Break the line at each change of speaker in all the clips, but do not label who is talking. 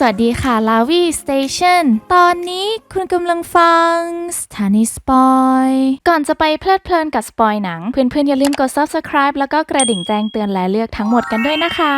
สวัสดีค่ะ ลาวีสเตชันตอนนี้คุณกำลังฟังสถานีสปอย ก่อนจะไปเพลิดเพลินกับสปอยหนัง เพื่อนๆ อย่าลืมกด subscribe แล้วก็กระดิ่งแจ้งเตือนและเลือกทั้งหมดกันด้วยนะคะ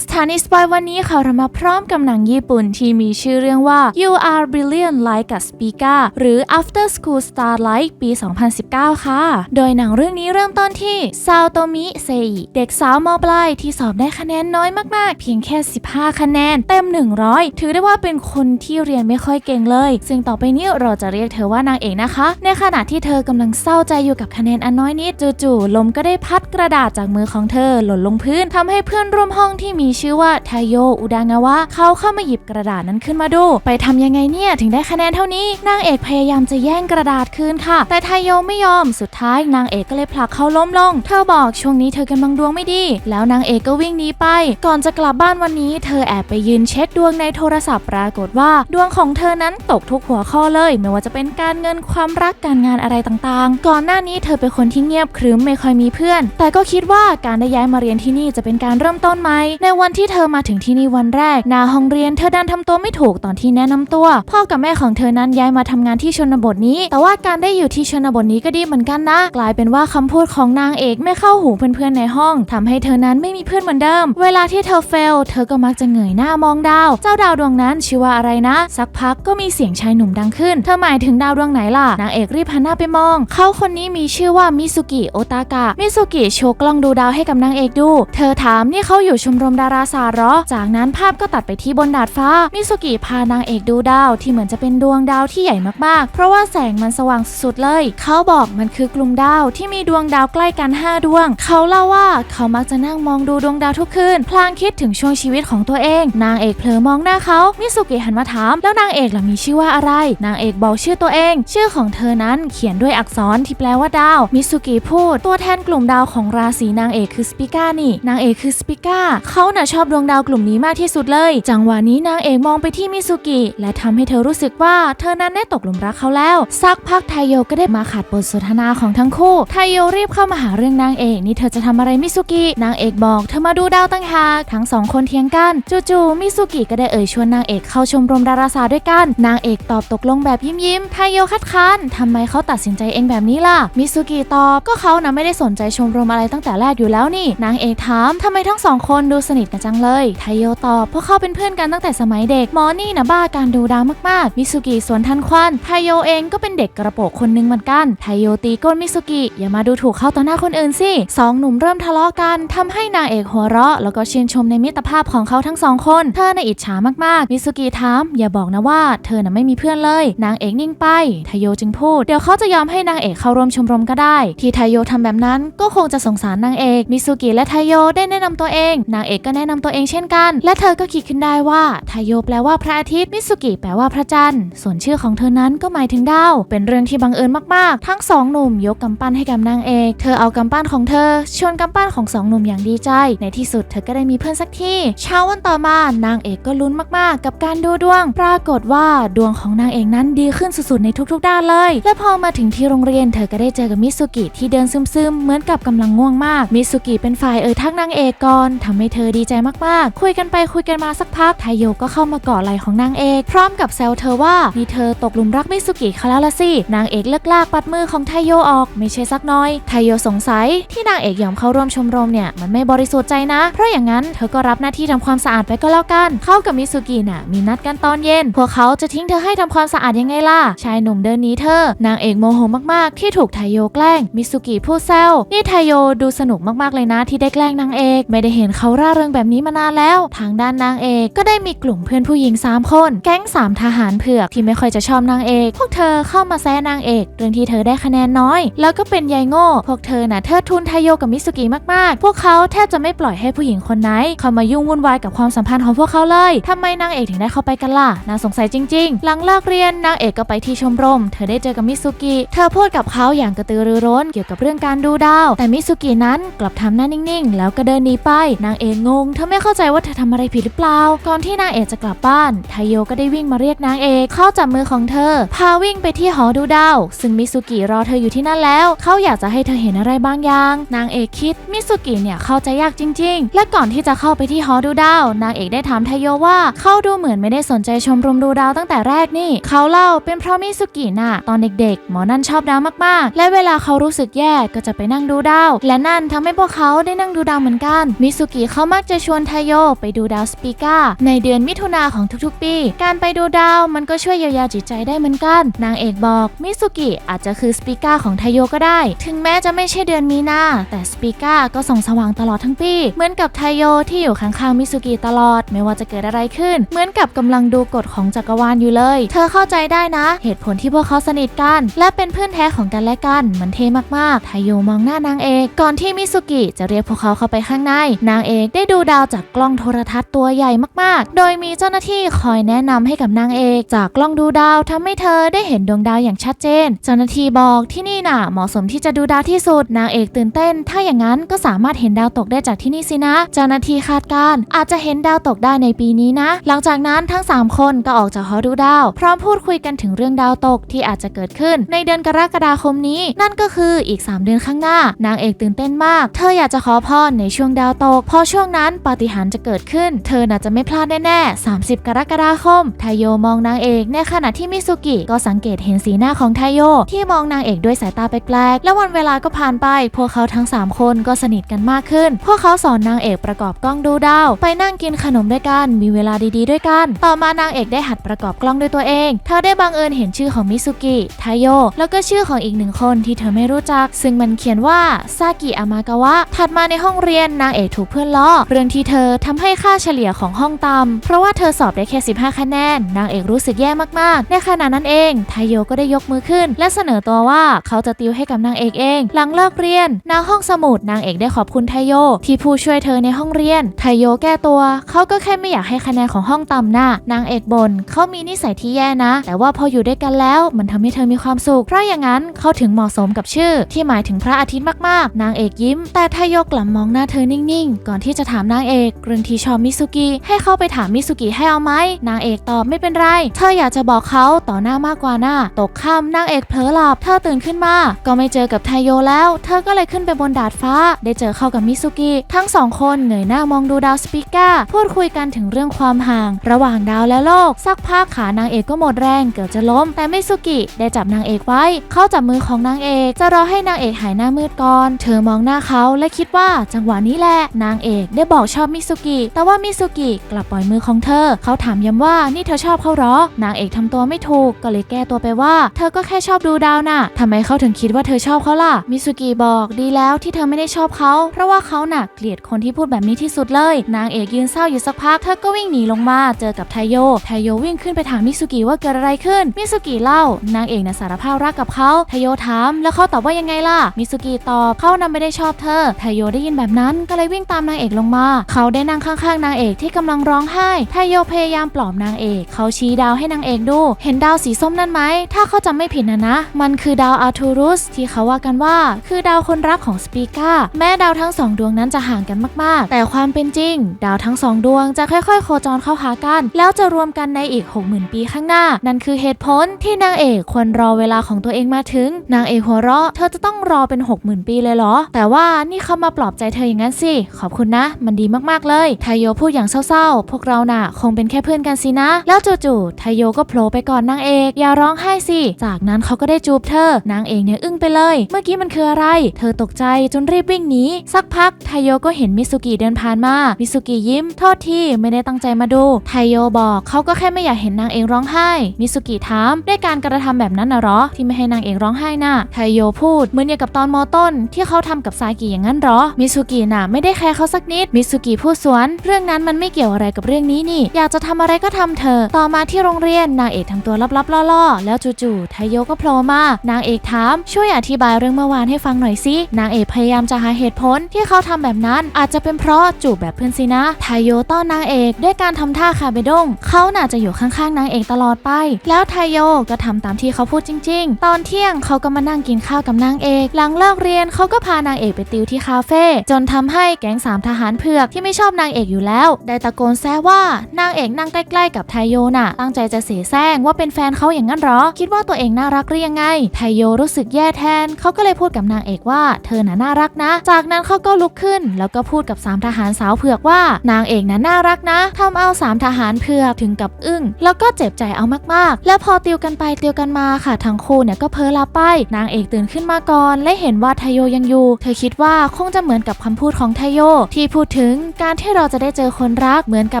สถานีสปอยวันนี้ค่ะเรามาพร้อมกับหนังญี่ปุ่นที่มีชื่อเรื่องว่า You Are Brilliant Like a Spica หรือ After School Starlight ปี 2019 ค่ะ โดยหนังเรื่องนี้เริ่มต้นที่ซาวโตมิเซอิเด็กสาวมปลายที่สอบได้คะแนนน้อยมากๆ เพียงแค่ 15 คะแนนเต็ม 100ถือได้ว่าเป็นคนที่เรียนไม่ค่อยเก่งเลย ซึ่งต่อไปนี้เราจะเรียกเธอว่านางเอกนะคะ ในขณะที่เธอกำลังเศร้าใจอยู่กับคะแนนอันน้อยนิดจู่ๆลมก็ได้พัดกระดาษจากมือของเธอหล่นลงพื้นทำให้เพื่อนร่วมห้องที่มีชื่อว่าทาโยอุดางาวะเขาเข้ามาหยิบกระดาษนั้นขึ้นมาดู ไปทำยังไงเนี่ยถึงได้คะแนนเท่านี้ นางเอกพยายามจะแย่งกระดาษคืนค่ะ แต่ทาโยไม่ยอมสุดท้ายนางเอกก็เลยผลักเขาล้มลง เธอบอกช่วงนี้เธอกำลังดวงไม่ดี แล้วนางเอกก็วิ่งหนีไป ก่อนจะกลับบ้านวันนี้ เธอแอบไปยืนเช็คดวงในโทรศัพท์ปรากฏว่า ดวงของเธอนั้นตกทุกหัวข้อเลย ไม่ว่าจะเป็นการเงินความรักการงานอะไรต่างๆ ก่อนหน้านี้เธอเป็นคนที่เงียบครึ้มไม่ค่อยมีเพื่อน แต่ก็คิดว่าการได้ย้ายมาเรียนที่นี่จะเป็นการเริ่มต้นใหม่ในวันที่เธอมาถึงที่นี่วันแรกหน้าห้องเรียนเธอดันทำตัวไม่ถูกตอนที่แนะนำตัว พ่อกับแม่ของเธอนั้นย้ายมาทำงานที่ชนบทนี้ แต่ว่าการได้อยู่ที่ชนบทนี้ก็ดีเหมือนกันนะ กลายเป็นว่าคำพูดของนางเอกไม่เข้าหูเพื่อนๆในห้องทำให้เธอนั้นไม่มีเพื่อนเหมือนเดิม เวลาที่เธอเฟล เธอก็มักจะเงยหน้ามองดาว เจ้าดาวดวงนั้นชื่อว่าอะไรนะ สักพักก็มีเสียงชายหนุ่มดังขึ้น เธอหมายถึงดาวดวงไหนล่ะ นางเอกรีบหันหน้าไปมอง เขาคนนี้มีชื่อว่ามิสุกิโอตากะ มิสุกิโชว์กล้องดูดาวให้กับนางเอกดู เธอถามนี่เขาอยู่ชมรมดาราศาสตร์หรอ จากนั้นภาพก็ตัดไปที่บนดาดฟ้า มิสุกิพานางเอกดูดาวที่เหมือนจะเป็นดวงดาวที่ใหญ่มากๆ เพราะว่าแสงมันสว่างสุดๆเลย เขาบอกมันคือกลุ่มดาวที่มีดวงดาวใกล้กัน 5 ดวง เขาเล่าว่าเขามักจะนั่งมองดูดวงดาวทุกคืน พลางคิดถึงช่วงชีวิตของตัวเอง นางเอกเผลอมองหน้าเขามิสุกิหันมาถาม แล้วนางเอกล่ะมีชื่อว่าอะไร นางเอกบอกชื่อตัวเอง ชื่อของเธอนั้นเขียนด้วยอักษรที่แปลว่าดาว มิสุกิพูด ตัวแทนกลุ่มดาวของราศีนางเอกคือสปิก้านี่ นางเอกคือสปิก้าเขาน่ะชอบดวงดาวกลุ่มนี้มากที่สุดเลย จังหวะนี้นางเอกมองไปที่มิสุกิและทำให้เธอรู้สึกว่าเธอนั้นได้ตกหลุมรักเขาแล้วสักพักไทโยก็ได้มาขัดบทสนทนาของทั้งคู่ ไทโยรีบเข้ามาหาเรื่องนางเอกนี่เธอจะทำอะไรมิสุกินางเอกบอกเธอมาดูดาวตั้งหากทั้งสองคนเถียงกันจู่ๆมิสุกิก็ได้เอ่ยชวนนางเอกเข้าชมรมดาราศาสตร์ด้วยกัน นางเอกตอบตกลงแบบยิ้มยิ้มไทโยคัดค้านทำไมเขาตัดสินใจเองแบบนี้ล่ะ มิสุกิตอบ ก็เขานะไม่ได้สนใจชมรมอะไรตั้งแต่แรกอยู่แล้วนี่ นางเอกถามทำไมทั้งสองคนดูสนิทกันจังเลย ไทโยตอบเพราะเขาเป็นเพื่อนกันตั้งแต่สมัยเด็ก หมอนี่นะบ้าการดูดาวมากๆ มิสุกิสวนทันควัน ไทโยเองก็เป็นเด็กกระโปรงคนหนึงเหมือนกัน ไทโยตีก้นมิสุกิอย่ามาดูถูกเขาต่อหน้าคนอื่นสิสองหนุ่มเริ่มทะเลาะกันทำให้นางเอกหัวเราะ แล้วก็ชื่นชมในมิตรภาพของเขาทั้งสองคน เธอในอิจฉามากๆมิสุกิถามอย่าบอกนะว่าเธอน่ะไม่มีเพื่อนเลย นางเอกนิ่งไปไทโยจึงพูดเดี๋ยวเขาจะยอมให้นางเอกเข้าร่วมชมรมก็ได้ ที่ไทโยทำแบบนั้นก็คงจะสงสารนางเอกมิสุกิและไทโยได้แนะนำตัวเอง นางเอกก็แนะนำตัวเองเช่นกัน และเธอก็คิดขึ้นได้ว่าไทโยแปลว่าพระอาทิตย์มิสุกิแปลว่าพระจันทร์ส่วนชื่อของเธอนั้นก็หมายถึงดาวเป็นเรื่องที่บังเอิญมากๆ ทั้งสองหนุ่มยกกำปั้นให้กับนางเอกเธอเอากำปั้นของเธอ ชวนกำปั้นของสองหนุ่มอย่างดีใจ ในที่สุดเธอก็ได้มีเพื่อนสักทีเช้าวันต่อมานางเอกก็ลุ้นมากๆ กับการดูดวง ปรากฏว่าดวงของนางเอกนั้นดีขึ้นสุดๆในทุกๆ ด้านเลย และพอมาถึงที่โรงเรียนเธอก็ได้เจอกับมิสุกิที่เดินซึมๆ เหมือนกับกำลังง่วงมาก มิสุกิเป็นฝ่ายเอ่ยทักนางเอกก่อนทำให้เธอดีใจมากๆ คุยกันไปคุยกันมาสักพักไทโยก็เข้ามาเกาะไหล่ของนางเอกพร้อมกับแซวเธอว่านี่เธอตกหลุมรักมิสุกิเขาแล้วละสินางเอกเลิกลากปัดมือของไทโยออกไม่ใช่สักน้อยไทโยสงสัยที่นางเอกยอมเข้าร่วมชมรมเนี่ยมันไม่บริสุทธิ์ใจนะ เพราะอย่างนั้นเธอก็รับหน้าที่ทำความสะอาดไปก็แล้วกัน เขากับมิิสุกิน่ะมีนัดกันตอนเย็น พวกเขาจะทิ้งเธอให้ทำความสะอาดยังไงล่ะ ชายหนุ่มเดินหนีเธอ นางเอกโมโหมากๆ ที่ถูกไทโยแกล้ง มิสุกิพูดแซวนี่ไทโยดูสนุกมากๆเลยนะที่ได้แกล้งนางเอก ไม่ได้เห็นเขาร่าเริงแบบนี้มานานแล้ว ทางด้านนางเอกก็ได้มีกลุ่มเพื่อนผู้หญิง 3 คน แก๊ง 3 ทหารเผือกที่ไม่ค่อยจะชอบนางเอก พวกเธอเข้ามาแซนางเอก เรื่องที่เธอได้คะแนนน้อย แล้วก็เป็นยายโง่ พวกเธอน่ะเทิดทุนไทโยกับมิสุกิมากๆ พวกเขาแทบจะไม่ปล่อยให้ผู้หญิงคนไหนเข้ามายุ่งวุ่นวายกับความสัมพันธ์ของพวกเขาเลยททำไมนางเอกถึงได้เข้าไปกันล่ะน่าสงสัยจริง ๆ หลังเลิกเรียนนางเอกก็ไปที่ชมรม เธอได้เจอกับมิสุกิเธอพูดกับเขาอย่างกระตือรือร้นเกี่ยวกับเรื่องการดูดาว แต่มิสุกินั้นกลับทำหน้านิ่งๆ แล้วก็เดินหนีไป นางเอกงง เธอไม่เข้าใจว่าเธอทำอะไรผิดหรือเปล่า ก่อนที่นางเอกจะกลับบ้านไทโยก็ได้วิ่งมาเรียกนางเอกเข้าจับมือของเธอ พาวิ่งไปที่หอดูดาว ซึ่งมิสุกิรอเธออยู่ที่นั่นแล้ว เขาอยากจะให้เธอเห็นอะไรบางอย่าง นางเอกคิดมิสุกิเนี่ยเข้าใจยากจริง ๆ และก่อนที่จะเข้าไปที่หอดูดาว นางเอกได้ถามไทโยว่าเขาดูเหมือนไม่ได้สนใจชมรมดูดาวตั้งแต่แรกนี่ เขาเล่าเป็นเพราะมิสุกิน่ะตอนเด็กๆ หมอนั่นชอบดาวมากๆ และเวลาเขารู้สึกแย่ก็จะไปนั่งดูดาว และนั่นทำให้พวกเขาได้นั่งดูดาวเหมือนกัน มิสุกิเขามักจะชวนไทโยไปดูดาวสปีกาในเดือนมิถุนาของทุกๆ ปี การไปดูดาวมันก็ช่วยเยียวยาจิตใจได้เหมือนกัน นางเอกบอกมิสุกิอาจจะคือสปีกาของไทโยก็ได้ ถึงแม้จะไม่ใช่เดือนมีนาแต่สปีกาก็ส่องสว่างตลอดทั้งปี เหมือนกับไทโยที่อยู่ข้างๆมิสุกิตลอด ไม่ว่าจะเกิดอะไรขึ้น เหมือนกับกำลังดูกฎของจักรวาลอยู่เลย เธอเข้าใจได้นะ เหตุผลที่พวกเขาสนิทกัน และเป็นเพื่อนแท้ของกันและกัน มันเท่มากๆไทโยมองหน้านางเอกก่อนที่มิสุกิจะเรียกพวกเขาเข้าไปข้างใน นางเอกได้ดูดาวจากกล้องโทรทัศน์ตัวใหญ่มากๆ โดยมีเจ้าหน้าที่คอยแนะนำให้กับนางเอก จากกล้องดูดาวทำให้เธอได้เห็นดวงดาวอย่างชัดเจน เจ้าหน้าที่บอกที่นี่น่ะเหมาะสมที่จะดูดาวที่สุด นางเอกตื่นเต้น ถ้าอย่างนั้นก็สามารถเห็นดาวตกได้จากที่นี่สินะ เจ้าหน้าที่คาดการณ์อาจจะเห็นดาวตกได้ในปีนี้นะหลังจากนั้นทั้ง 3 คนก็ออกจากหอดูดาว พร้อมพูดคุยกันถึงเรื่องดาวตกที่อาจจะเกิดขึ้น ในเดือนกรกฎาคมนี้ นั่นก็คืออีก 3 เดือนข้างหน้า นางเอกตื่นเต้นมาก เธออยากจะขอพรในช่วงดาวตก พอช่วงนั้นปาฏิหาริย์จะเกิดขึ้น เธอน่าจะไม่พลาดแน่ๆ 30 กรกฎาคมไทโยมองนางเอกในขณะที่มิสุกิก็สังเกตเห็นสีหน้าของไทโย ที่มองนางเอกด้วยสายตาแปลกๆ และวันเวลาก็ผ่านไป พวกเขาทั้ง 3 คนก็สนิทกันมากขึ้น พวกเขาสอนนางเอกประกอบกล้องดูดาว ไปนั่งกินขนมด้วยกัน มีเวลาดีๆด้วยกัน ต่อมานางเอกได้หัดประกอบกล้องด้วยตัวเอง เธอได้บังเอิญเห็นชื่อของมิสุกิไทโย แล้วก็ชื่อของอีกหนึ่งคนที่เธอไม่รู้จัก ซึ่งมันเขียนว่าซากิอามากาวะ ถัดมาในห้องเรียนนางเอกถูกเพื่อนล้อ เรื่องที่เธอทำให้ค่าเฉลี่ยของห้องต่ำเพราะว่าเธอสอบได้แค่ 15 คะแนน นางเอกรู้สึกแย่มากๆ ในขณะนั้นเองไทโยก็ได้ยกมือขึ้น และเสนอตัวว่าเขาจะติวให้กับนางเอกเอง หลังเลิกเรียนณห้องสมุดนางเอกได้ขอบคุณไทโย ที่ผู้ช่วยเธอในห้องเรียนไทโยแก้ตัว เขาก็แค่ไม่อยากให้คะแนนของห้องต่ำหน่ะนางเอกบน่นเขามีนิสัยที่แย่นะ แต่ว่าพออยู่ด้วยกันแล้วมันทำให้เธอมีความสุข เพราะอย่างนั้นเขาถึงเหมาะสมกับชื่อ ที่หมายถึงพระอาทิตย์มากๆ นางเอกยิ้ม แต่ไทโยกลับมองหน้าเธอนิ่งๆ ก่อนที่จะถามนางเอกเรื่องที่ชอบมิสุกิให้เข้าไปถามมิสุกิให้เอาไหมนางเอกตอบไม่เป็นไร เธออยากจะบอกเขาต่อหน้ามากกว่าหน้า ตกค่ำนางเอกเผลอหลับเธอตื่นขึ้นมา ก็ไม่เจอกับไทโยแล้ว เธอก็เลยขึ้นไปบนดาดฟ้า ได้เจอเข้ากับมิสุกิทั้งสองคนเงยหน้ามองดูดาวสปีกเกอร์พูดคุยกันถึงเรื่องความห่าง ระหว่างดาวและโลก สักพักขานางเอกก็หมดแรงเกือบจะล้ม แต่มิสุกิได้จับนางเอกไว้ เขาจับมือของนางเอก จะรอให้นางเอกหายหน้ามืดก่อน เธอมองหน้าเขาและคิดว่าจังหวะนี้แหละนางเอกได้บอกชอบมิสุกิ แต่ว่ามิสุกิกลับปล่อยมือของเธอ เขาถามย้ำว่านี่เธอชอบเขาหรอ นางเอกทำตัวไม่ถูกก็เลยแก้ตัวไปว่า เธอก็แค่ชอบดูดาวน่ะทำไมเขาถึงคิดว่าเธอชอบเขาล่ะมิสุกิบอกดีแล้วที่เธอไม่ได้ชอบเขาเพราะว่าเขาหนักเกลียดคนที่พูดแบบนี้ที่สุดเลย นางเอกยืนเศร้าอยู่สักพักเธอก็วิ่งหนีลงมาเจอกับไทโย ไทโยวิ่งขึ้นไปถามมิสุกิว่าเกิดอะไรขึ้น มิสุกิเล่านางเอกน่ะสารภาพรักกับเขาไทโยถาม แล้วเขาตอบว่ายังไงล่ะ มิสุกิตอบเขานำไม่ได้ชอบเธอ ไทโยได้ยินแบบนั้นก็เลยวิ่งตามนางเอกลงมา เขาได้นั่งข้างๆ นางเอกที่กำลังร้องไห้ ไทโยพยายามปลอบนางเอก เขาชี้ดาวให้นางเอกดู เห็นดาวสีส้มนั่นไหม ถ้าเขาจำไม่ผิดนะนะ มันคือดาวอาร์ทูรุสที่เขาว่ากันว่า คือดาวคนรักของสปีกาแม้ดาวทั้งสองดวงนั้นจะห่างกันมากๆ แต่ความเป็นจริง ดาวทั้งสองดวงจะค่อยๆโคจรเข้าหากัน แล้วจะรวมกันในอีก 60,000 ปีข้างหน้า นั่นคือเหตุผลที่นางเอกควรรอเวลาของตัวเองมาถึง นางเอกหัวเราะ เธอจะต้องรอเป็น 60,000 ปีเลยเหรอ แต่ว่านี่เขามาปลอบใจเธออย่างนั้นสิ ขอบคุณนะ มันดีมากๆเลยไทโยพูดอย่างเศร้าๆ พวกเราน่ะ คงเป็นแค่เพื่อนกันสินะ แล้วจู่ๆไทโยก็โผล่ไปก่อนนางเอก อย่าร้องไห้สิ จากนั้นเขาก็ได้จูบเธอ นางเอกเนี่ยอึ้งไปเลย เมื่อกี้มันคืออะไร เธอตกใจจนรีบวิ่งหนี สักพักไทโยก็เห็นมิสุกิเดินผ่านมา มิสุกิยิ้ม โทษที่ไม่ได้ตั้งใจมาดู ไทโยบอกเขาก็แค่ไม่อยากเห็นนางเอกร้องไห้ มิสุกิถามด้วยการกระทำแบบนั้นน่ะหรอ ที่ไม่ให้นางเอกร้องไห้น่ะ ไทโยพูดเหมือนอย่างกับตอนมอต้น ที่เขาทำกับซากิอย่างนั้นหรอ มิสุกิน่ะไม่ได้แคร์เขาสักนิด มิสุกิพูดสวน เรื่องนั้นมันไม่เกี่ยวอะไรกับเรื่องนี้นี่ อยากจะทำอะไรก็ทำเถอต่อมาที่โรงเรียนนางเอกทำตัวลับๆล่อๆ แล้วจู่ๆไทโยก็โผล่มานางเอกถาม ช่วยอธิบายเรื่องเมื่อวานให้ฟังหน่อยสินางเอกพยายามจะหาเหตุผลที่เขาทำแบบนั้น อาจจะเป็นเพราะจูบแบบเพื่อนสินะไทโยต้อนนางเอกด้วยการทำท่าคาเบดงเขาน่าจะอยู่ข้างๆนางเอกตลอดไป แล้วไทโยก็ทำตามที่เขาพูดจริง ๆ ตอนเที่ยงเขาก็มานั่งกินข้าวกับนางเอก หลังเลิกเรียนเขาก็พานางเอกไปติวที่คาเฟ่จนทำให้แก๊งสามทหารเผือกที่ไม่ชอบนางเอกอยู่แล้ว ได้ตะโกนแซวว่านางเอกนั่งใกล้ๆกับไทโยน่ะ ตั้งใจจะเสแสร้งว่าเป็นแฟนเขาอย่างนั้นหรอ คิดว่าตัวเองน่ารักหรือยังไง ไทโยรู้สึกแย่แทน เขาก็เลยพูดกับนางเอกว่าเธอน่ะน่ารักนะ จากนั้นเขาก็ลุกขึ้น แล้วก็พูดกับสามทหารสาวเผือกว่านางเอกน่ะน่ารักนะทำเอาสามทหารเผือกถึงกับอึ้งแล้วก็เจ็บใจเอามากๆ และพอติวกันไปติวกันมาค่ะทั้งคู่เนี่ยก็เพ้อลับไป นางเอกตื่นขึ้นมาก่อน และเห็นว่าไทโยยังอยู่ เธอคิดว่าคงจะเหมือนกับคำพูดของไทโย ที่พูดถึงการที่เราจะได้เจอคนรักเหมือนกั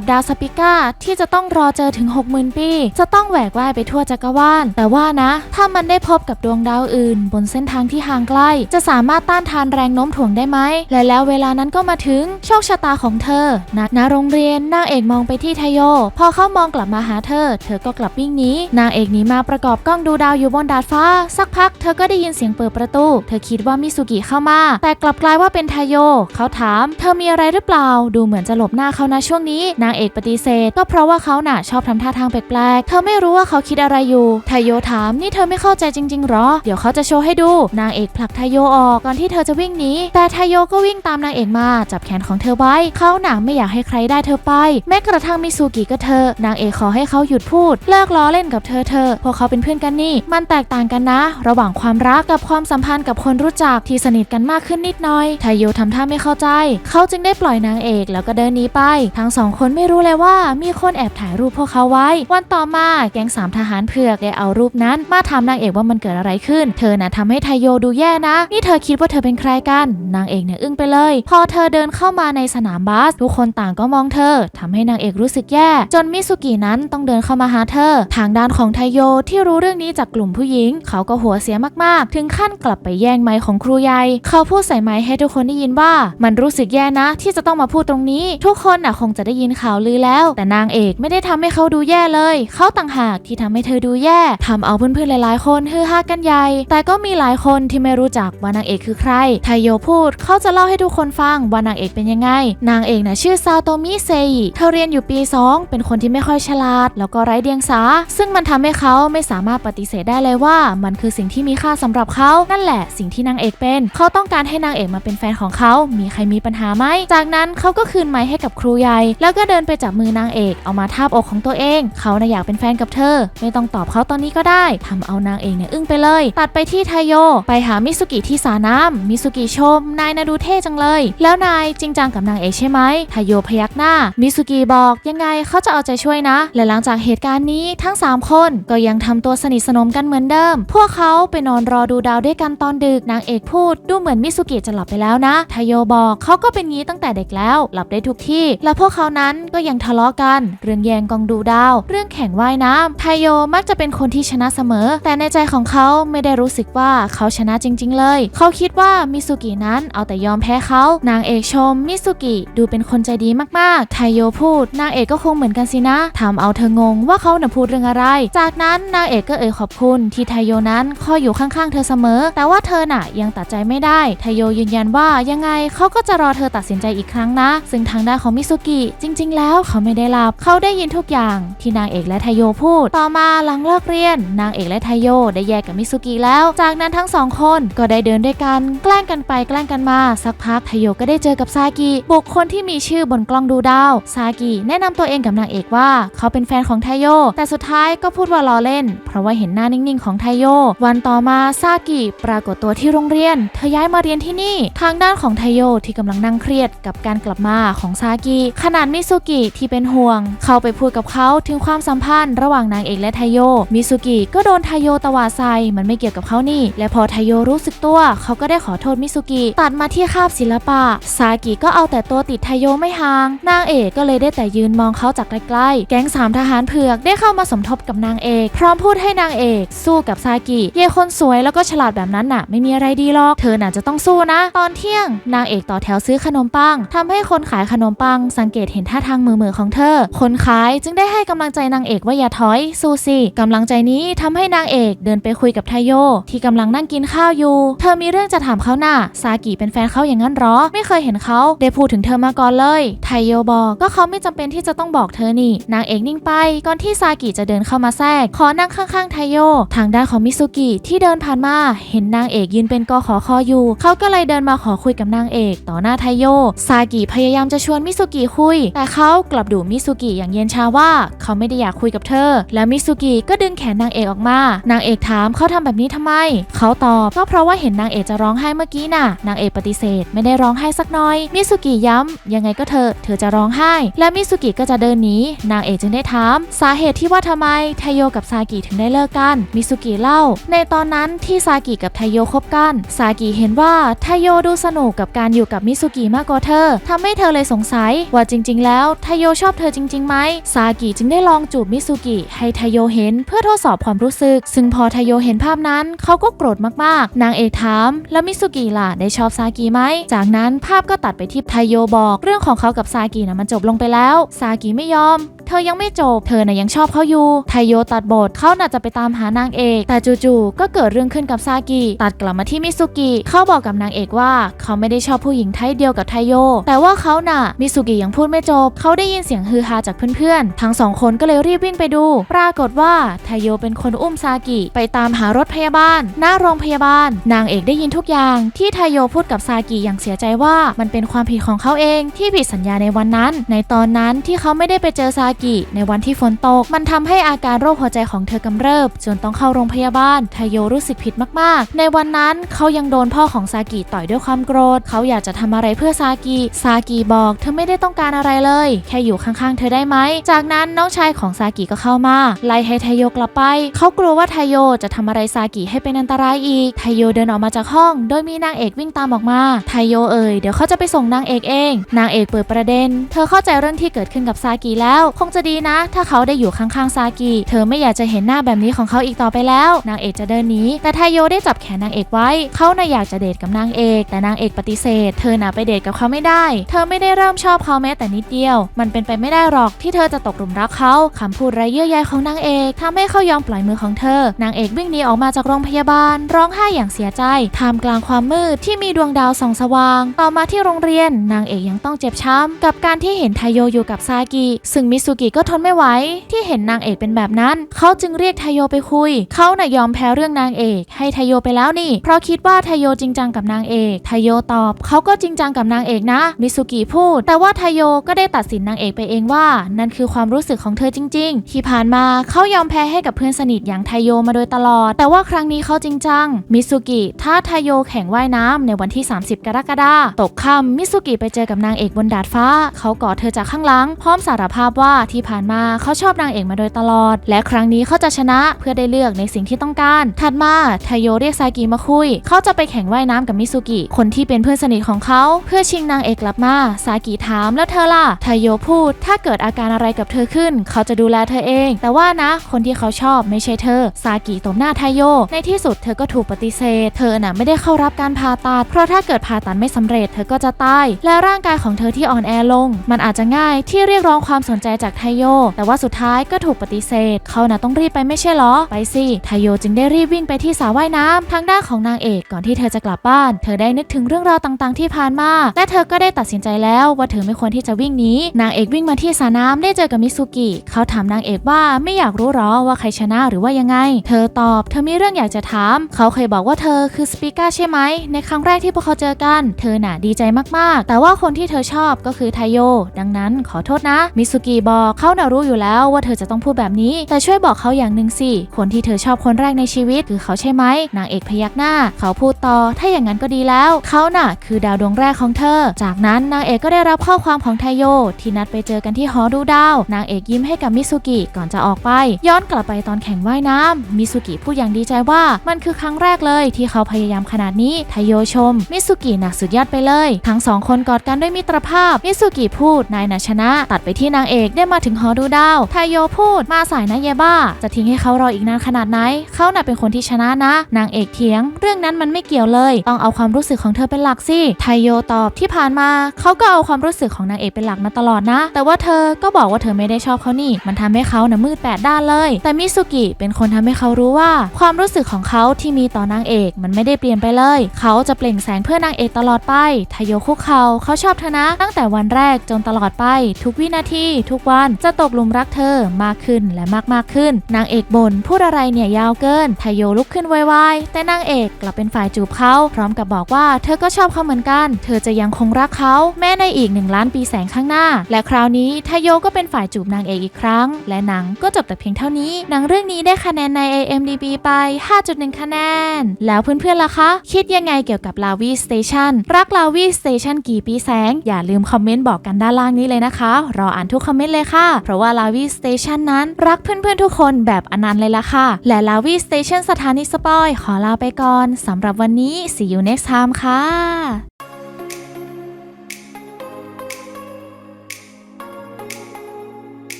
บดาวสปิก้า ที่จะต้องรอเจอถึง 60,000 ปี จะต้องแหวกว่ายไปทั่วจักรวาลแต่ว่านะ ถ้ามันได้พบกับดวงดาวอื่น บนเส้นทางที่ห่างไกล จะสามารถต้านทานแรงโน้มถ่วงได้ไหมและแล้วเวลานั้นก็มาถึงโชคชะตาของเธอณณโรงเรียนนางเอกมองไปที่ไทโย พอเขามองกลับมาหาเธอ เธอก็กลับวิ่งหนีนางเอกหนีมาประกอบกล้องดูดาวอยู่บนดาดฟ้า สักพักเธอก็ได้ยินเสียงเปิดประตู เธอคิดว่ามิสุกิเข้ามา แต่กลับกลายว่าเป็นไทโย เขาถาม เธอมีอะไรหรือเปล่า ดูเหมือนจะหลบหน้าเขานะช่วงนี้ นางเอกปฏิเสธ ก็เพราะว่าเขาน่ะชอบทำท่าทางแปลกๆ เธอไม่รู้ว่าเขาคิดอะไรอยู่ ไทโยถาม นี่เธอไม่เข้าใจจริงๆหรอ เดี๋ยวเขาจะโชว์ให้ดู นางเอกผลักไทโยออกก่อนที่เธอจะวิ่งหนี แต่ไทโยก็วิ่งตามนางเอกมา จับแขนของเธอไว้ เขาหนาไม่อยากให้ใครได้เธอไป แม้กระทั่งมิซูกิก็เธอ นางเอกขอให้เขาหยุดพูด เลิกล้อเล่นกับเธอเธอ พวกเขาเป็นเพื่อนกันนี่ มันแตกต่างกันนะ ระหว่างความรักกับความสัมพันธ์กับคนรู้จักที่สนิทกันมากขึ้นนิดหน่อยไทโยทำท่าไม่เข้าใจ เขาจึงได้ปล่อยนางเอกแล้วก็เดินหนีไป ทั้งสองคนไม่รู้เลยว่ามีคนแอบถ่ายรูปพวกเขาไว้ วันต่อมาแก๊งสามทหารเผือกได้เอารูปนั้น มาถามนางเอกว่ามันเกิดอะไรขึ้น เธอน่ะทำให้ไทโยดูแย่นะ นี่เธอคิดว่าเธอเป็นใครกัน นางเอกเนี่ยอึ้งไปเลย พอเธอเดินเข้ามาในสนามบาส ทุกคนต่างก็มองเธอทำให้นางเอกรู้สึกแย่ จนมิสุกินั้นต้องเดินเข้ามาหาเธอ ทางด้านของไทโยที่รู้เรื่องนี้จากกลุ่มผู้หญิง เขาก็หัวเสียมากๆ ถึงขั้นกลับไปแย่งไมค์ของครูใหญ่ เขาพูดใส่ไมค์ให้ทุกคนได้ยินว่า มันรู้สึกแย่นะ ที่จะต้องมาพูดตรงนี้ ทุกคนน่ะคงจะได้ยินข่าวลือแล้ว แต่นางเอกไม่ได้ทำให้เขาดูแย่เลย เขาต่างหากที่ทำให้เธอดูแย่ทำเอาเพื่อนๆหลายๆ คนฮือฮากันใหญ่ แต่ก็มีหลายคนที่ไม่รู้จักว่านางเอกคือใคร ไทโยพูดเขาจะเล่าให้ทุกคนฟังว่านางเอกเป็นยังไง นางเอกน่ะชื่อซาโตมิเซอิเธอเรียนอยู่ปี 2 เป็นคนที่ไม่ค่อยฉลาด แล้วก็ไร้เดียงสา ซึ่งมันทำให้เขาไม่สามารถปฏิเสธได้เลยว่า มันคือสิ่งที่มีค่าสำหรับเขานั่นแหละสิ่งที่นางเอกเป็น เขาต้องการให้นางเอกมาเป็นแฟนของเขา มีใครมีปัญหาไหม จากนั้นเขาก็คืนไม้ให้กับครูใหญ่ แล้วก็เดินไปจับมือนางเอกเอามาทาบอกของตัวเอง เขาน่ะอยากเป็นแฟนกับเธอ ไม่ต้องตอบเขาตอนนี้ก็ได้ทำเอานางเอกเนี่ยอึ้งไปเลย ตัดไปที่ไทโย ไปหามิสุกิที่สาน้ำมิสุกิชม นายนาดูเท่จังเลย แล้วนายจริงจังกับนางเอกใช่ไหมไทโยพยักหน้ามิสุกิบอกยังไงเขาจะเอาใจช่วยนะ และหลังจากเหตุการณ์นี้ทั้ง 3 คนก็ยังทำตัวสนิทสนมกันเหมือนเดิม พวกเขาไปนอนรอดูดาวด้วยกันตอนดึกนางเอกพูดดูเหมือนมิสุกิจะหลับไปแล้วนะไทโยบอกเขาก็เป็นงี้ตั้งแต่เด็กแล้ว หลับได้ทุกที่ และพวกเขานั้นก็ยังทะเลาะกัน เรื่องแยงกองดูดาว เรื่องแข่งว่ายน้ำไทโยมักจะเป็นคนที่ชนะเสมอ แต่ในใจของเขาไม่ได้รู้สึกว่าเขาชนะจริง ๆ เลย เขาคิดว่ามิสุกินั้นเอาแต่ยอมแพ้เขานางเอกชมมิสุกิดูเป็นคนใจดีมากๆไทโยพูดนางเอกก็คงเหมือนกันสินะทำเอาเธองงว่าเขาน่ะพูดเรื่องอะไร จากนั้นนางเอกก็เอ่ยขอบคุณที่ไทโยนั้นคอยอยู่ข้างๆ เธอเสมอ แต่ว่าเธอน่ะยังตัดใจไม่ได้ ไทโยยืนยันว่ายังไงเขาก็จะรอเธอตัดสินใจอีกครั้งนะ ซึ่งทางด้านของมิสุกิจริง ๆ แล้วเขาไม่ได้หลับเขาได้ยินทุกอย่างที่นางเอกและไทโยพูด ต่อมาหลังเลิกเรียน นางเอกและไทโยได้แยกกับมิสุกิแล้ว จากนั้นทั้งสองคนก็ได้เดินด้วยกัน แกล้งกันไปแกล้งกันมา สักพักไทโยก็ได้เจอกับซากิบุคคลที่มีชื่อบนกล้องดูดาวซากิแนะนำตัวเองกับนางเอกว่า เขาเป็นแฟนของไทโย แต่สุดท้ายก็พูดว่าล้อเล่น เพราะว่าเห็นหน้านิ่งๆของไทโย วันต่อมาซากิปรากฏตัวที่โรงเรียน เธอย้ายมาเรียนที่นี่ ทางด้านของไทโยที่กำลังนั่งเครียดกับการกลับมาของซากิ ขนาดมิสุกิที่เป็นห่วง เข้าไปพูดกับเขาถึงความสัมพันธ์ระหว่างนางเอกและไทโย มิสุกิก็โดนไทโยตวาดใส่มันไม่เกี่ยวกับเขานี่ และพอไทโยรู้สึกตัว เขาก็ได้ขอโทษมิสุกิ ตัดมาที่คาบศิลปะ ซากิก็เอาแต่ตัวติดไทโยไม่ห่าง นางเอกก็เลยได้แต่ยืนมองเขาจากใกล้ๆ แก๊งสามทหารเผือกได้เข้ามาสมทบกับนางเอก พร้อมพูดให้นางเอก สู้กับซากิ เย่คนสวยแล้วก็ฉลาดแบบนั้นน่ะ ไม่มีอะไรดีหรอก เธอน่ะจะต้องสู้นะ ตอนเที่ยง นางเอกต่อแถวซื้อขนมปังทำให้คนขายขนมปัง สังเกตเห็นท่าทางมือมือๆของเธอ คนขายจึงได้ให้กำลังใจนางเอกว่าอย่าถอย สู้สิกำลังใจนี้ทำให้นางเอกเดินไปคุยกับไทโย ที่กำลังนั่งกินข้าวอยู่ เธอมีเรื่องจะถามเขาหน่ะซากิเป็นแฟนเขาอย่างนั้นหรอ ไม่เคยเห็นเขาได้พูดถึงเธอมาก่อนเลย ไทโยบอกก็เขาไม่จำเป็นที่จะต้องบอกเธอนี่ นางเอกนิ่งไป ก่อนที่ซากิจะเดินเข้ามาแทรก ขอนั่งข้างๆไทโย ทางด้านของมิสุกิที่เดินผ่านมา เห็นนางเอกยืนเป็นกอขอคออยู่ เขาก็เลยเดินมาขอคุยกับนางเอก ต่อหน้าไทโย ซากิพยายามจะชวนมิสุกิคุย แต่เขากลับดูมิสุกิอย่างเย็นชาว่า เขาไม่ได้อยากคุยกับเธอ แล้วมิสุกิก็ดึงแขนนางเอกออกมา นางเอกถามเขาทำแบบนี้ทำไม เขาตอบก็เพราะว่าเห็นนางเอกจะร้องไห้เมื่อกี้น่ะ นางเอกปฏิเสธ ไม่ได้ร้องไห้สักน่อย มิสุกิย้ำยังไงก็เธอ เธอจะร้องไห้ และมิมิสุกิก็จะเดินหนีนางเอกจึงได้ถาม สาเหตุที่ว่าทำไมไทโยกับซากิถึงได้เลิกกันมิสุกิเล่า ในตอนนั้นที่ซากิกับไทโยคบกัน ซากิเห็นว่าไทโยดูสนุกกับการอยู่กับมิสุกิมากกว่าเธอทำให้เธอเลยสงสัยว่าจริง ๆ แล้วไทโยชอบเธอจริงๆไหมซากิจึงได้ลองจูบมิสุกิให้ไทโยเห็นเพื่อทดสอบความรู้สึก ซึ่งพอไทโยเห็นภาพนั้นเขาก็โกรธมากๆ นางเอกถาม แล้วมิสุกิล่ะได้ชอบซากิไหมจากนั้นภาพก็ตัดไปที่ไทโยบอก เรื่องของเขากับซากินะมันจบลงไปแล้วซากิไม่ยอมเธอยังไม่จบ เธอน่ะยังชอบเขาอยู่ ไทโยตัดบทเขาน่ะจะไปตามหานางเอก แต่จู่ๆก็เกิดเรื่องขึ้นกับซากิ ตัดกลับมาที่มิสุกิเขาบอกกับนางเอกว่า เขาไม่ได้ชอบผู้หญิงไทยเดียวกับไทโย แต่ว่าเขาน่ะมิสุกิยังพูดไม่จบ เขาได้ยินเสียงฮือฮาจากเพื่อนๆ ทั้งสองคนก็เลยรีบวิ่งไปดู ปรากฏว่าไทโยเป็นคนอุ้มซากิ ไปตามหารถพยาบาล หน้าโรงพยาบาล นางเอกได้ยินทุกอย่าง ที่ไทโยพูดกับซากิอย่างเสียใจว่ามันเป็นความผิดของเขาเองที่ผิดสัญญาในวันนั้น ในตอนนั้นที่เขาไม่ได้ไปเจอซากิในวันที่ฝนตก มันทำให้อาการโรคหัวใจของเธอกำเริบ จนต้องเข้าโรงพยาบาลไทโยรู้สึกผิดมากๆ ในวันนั้นเขายังโดนพ่อของซากิต่อยด้วยความโกรธ เขาอยากจะทำอะไรเพื่อซากิซากิบอกเธอไม่ได้ต้องการอะไรเลย แค่อยู่ข้างๆ เธอได้ไหม จากนั้นน้องชายของซากิก็เข้ามาไล่ให้ไทโยกลับไป เขากลัวว่าไทโยจะทำอะไรซากิให้เป็นอันตรายอีกไทโยเดินออกมาจากห้อง โดยมีนางเอกวิ่งตามออกมาไทโยเอ่ยเดี๋ยวเขาจะไปส่งนางเอกเอง นางเอกเปิดประเด็น เธอเข้าใจเรื่องที่เกิดขึ้นกับซากิแล้วคงจะดีนะ ถ้าเขาได้อยู่ข้างๆซากิ เธอไม่อยากจะเห็นหน้าแบบนี้ของเขาอีกต่อไปแล้ว นางเอกจะเดินหนีแต่ไทโยได้จับแขนนางเอกไว้ เขาน่ะอยากจะเดทกับนางเอก แต่นางเอกปฏิเสธ เธอน่ะไปเดทกับเขาไม่ได้ เธอไม่ได้เริ่มชอบเขาแม้แต่นิดเดียว มันเป็นไปไม่ได้หรอกที่เธอจะตกหลุมรักเขาคำพูดไร้เยื่อใยของนางเอกทำให้เขายอมปล่อยมือของเธอ นางเอกวิ่งหนีออกมาจากโรงพยาบาล ร้องไห้อย่างเสียใจท่ามกลางความมืดที่มีดวงดาวส่องสว่าง ต่อมาที่โรงเรียน นางเอกยังต้องเจ็บช้ำกับการที่เห็นไทโยอยู่กับซากิ ซึ่งมิสุุกิก็ทนไม่ไหวที่เห็นนางเอกเป็นแบบนั้น เขาจึงเรียกไทโยไปคุย เขาน่ะยอมแพ้เรื่องนางเอก ให้ไทโยไปแล้วนี่ เพราะคิดว่าไทโยจริงจังกับนางเอกไทโยตอบ เขาก็จริงจังกับนางเอกนะมิสุกิพูด แต่ว่าไทโยก็ได้ตัดสินนางเอกไปเองว่า นั่นคือความรู้สึกของเธอจริง ๆ ที่ผ่านมาเขายอมแพ้ให้กับเพื่อนสนิทอย่างไทโยมาโดยตลอด แต่ว่าครั้งนี้เขาจริงจังมิสุกิท้าไทโยแข่งว่ายน้ำในวันที่ 30 กรกฎาคมตกค่ำมิสุกิไปเจอกับนางเอกบนดาดฟ้า เขากอดเธอจากข้างหลัง พร้อมสารภาพว่าที่ผ่านมาเขาชอบนางเอกมาโดยตลอด และครั้งนี้เขาจะชนะเพื่อได้เลือกในสิ่งที่ต้องการ ถัดมาไทโยเรียกซากิมาคุย เขาจะไปแข่งว่ายน้ำกับมิสุกิ คนที่เป็นเพื่อนสนิทของเขา เพื่อชิงนางเอกกลับมา ซากิถามแล้วเธอล่ะ ไทโยพูด ถ้าเกิดอาการอะไรกับเธอขึ้น เขาจะดูแลเธอเอง แต่ว่านะ คนที่เขาชอบไม่ใช่เธอ ซากิตบหน้าไทโย ในที่สุดเธอก็ถูกปฏิเสธ เธอน่ะไม่ได้เข้ารับการผ่าตัด เพราะถ้าเกิดผ่าตัดไม่สำเร็จ เธอก็จะตาย และร่างกายของเธอที่อ่อนแอลง มันอาจจะง่ายที่เรียกร้องความสนใจจากไทโย แต่ว่าสุดท้ายก็ถูกปฏิเสธ เขาน่ะต้องรีบไปไม่ใช่หรอ ไปสิ ไทโยจึงได้รีบวิ่งไปที่สระว่ายน้ำทางด้านของนางเอกก่อนที่เธอจะกลับบ้าน เธอได้นึกถึงเรื่องราวต่างๆที่ผ่านมา และเธอก็ได้ตัดสินใจแล้วว่าเธอไม่ควรที่จะวิ่งหนีนางเอกวิ่งมาที่สระน้ำได้เจอกับมิสุกิ เขาถามนางเอกว่าไม่อยากรู้หรอว่าใครชนะหรือว่ายังไง เธอตอบ เธอมีเรื่องอยากจะถาม เขาเคยบอกว่าเธอคือสปีก้าใช่ไหม ในครั้งแรกที่พวกเขาเจอกัน เธอน่ะดีใจมากๆ แต่ว่าคนที่เธอชอบก็คือไทโย ดังนั้นขอโทษนะ มิสุกิบอกเขาน่ะรู้อยู่แล้วว่าเธอจะต้องพูดแบบนี้ แต่ช่วยบอกเขาอย่างหนึ่งสิคนที่เธอชอบคนแรกในชีวิตคือเขาใช่ไหมนางเอกพยักหน้า เขาพูดต่อ ถ้าอย่างนั้นก็ดีแล้ว เขาน่ะ คือดาวดวงแรกของเธอ จากนั้นนางเอกก็ได้รับข้อความของไทโย ที่นัดไปเจอกันที่หอดูดาวนางเอกยิ้มให้กับมิสุกิก่อนจะออกไป ย้อนกลับไปตอนแข่งว่ายน้ำมิสุกิพูดอย่างดีใจว่า มันคือครั้งแรกเลยที่เขาพยายามขนาดนี้ไทโยชม มิสุกิหนักสุดยอดไปเลย ทั้งสองคนกอดกันด้วยมิตรภาพมิสุกิพูดนายนะชนะ ตัดไปที่นางเอกได้มาถึงหอดูดาวไทโยพูดมาสายนะเยบ้า จะทิ้งให้เขารออีกนานขนาดไหน เขาน่ะเป็นคนที่ชนะนะ นางเอกเถียง เรื่องนั้นมันไม่เกี่ยวเลย ต้องเอาความรู้สึกของเธอเป็นหลักสิไทโยตอบที่ผ่านมา เขาก็เอาความรู้สึกของนางเอกเป็นหลักมาตลอดนะ แต่ว่าเธอก็บอกว่าเธอไม่ได้ชอบเขานี่ มันทำให้เขาน่ะมืดแปดด้านเลย แต่มิสุกิเป็นคนทำให้เขารู้ว่า ความรู้สึกของเขาที่มีต่อนางเอกมันไม่ได้เปลี่ยนไปเลย เขาจะเปล่งแสงเพื่อนางเอกตลอดไปไทโยคุกเขาเขาชอบเธอนะ ตั้งแต่วันแรกจนตลอดไป ทุกวินาทีทุกวันวันจะตกหลุมรักเธอมากขึ้นและมากมากขึ้น นางเอกบนพูดอะไรเนี่ยยาวเกินไทโยลุกขึ้นไวๆแต่นางเอกกลับเป็นฝ่ายจูบเขา พร้อมกับบอกว่าเธอก็ชอบเขาเหมือนกัน เธอจะยังคงรักเขา แม้ในอีกหนึ่งล้านปีแสงข้างหน้า และคราวนี้ไทโยก็เป็นฝ่ายจูบนางเอกอีกครั้ง และหนังก็จบแต่เพียงเท่านี้ หนังเรื่องนี้ได้คะแนนใน IMDb ไป 5.1 คะแนน แล้วเพื่อนๆล่ะคะ คิดยังไงเกี่ยวกับลาวีสเตชันรักลาวีสเตชันกี่ปีแสง อย่าลืมคอมเมนต์บอกกันด้านล่างนี้เลยนะคะ รออ่านทุกคอมเมนต์เลยเลยค่ะ เพราะว่าลาวีสเตชันนั้นรักเพื่อนๆทุกคนแบบอนันต์เลยล่ะค่ะ และลาวีสเตชันสถานีสปอยขอลาไปก่อนสำหรับวันนี้ see you next time ค่ะ